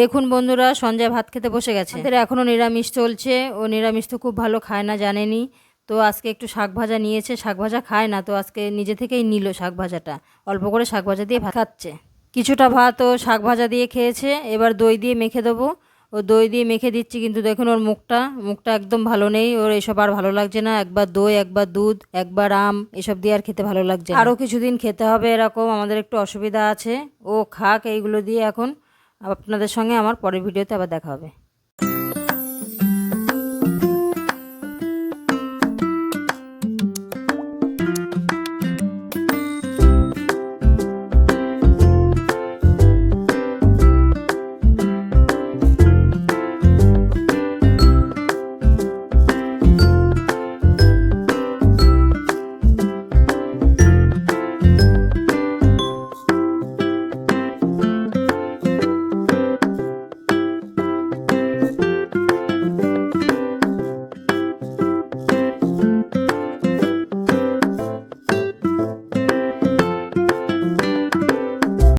দেখুন বন্ধুরা সঞ্জয় ভাত খেতে বসে গেছে। আমাদের এখনও নিরামিষ চলছে ও নিরামিষ তো খুব ভালো খায় না জানেনি। তো আজকে একটু শাক ভাজা নিয়েছে শাক ভাজা খায় না তো আজকে নিজে থেকেই নিল শাক ভাজাটা। অল্প করে শাক ভাজা দিয়ে ভাত খাচ্ছে। কিছুটা ভাত ও শাক ভাজা দিয়ে খেয়েছে এবার দই দিয়ে মেখে দেবো। ও দই দিয়ে মেখে দিচ্ছি কিন্তু দেখুন ওর মুখটা মুখটা একদম ভালো নেই ওর এসব আর ভালো লাগছে না। একবার দই একবার দুধ একবার আম এসব দিয়ে আর খেতে ভালো লাগছে। আরও কিছুদিন খেতে হবে এরকম আমাদের একটু অসুবিধা আছে ও খাক এইগুলো দিয়ে এখন। আপনাদের সঙ্গে আমার পরের ভিডিওতে আবার দেখা হবে।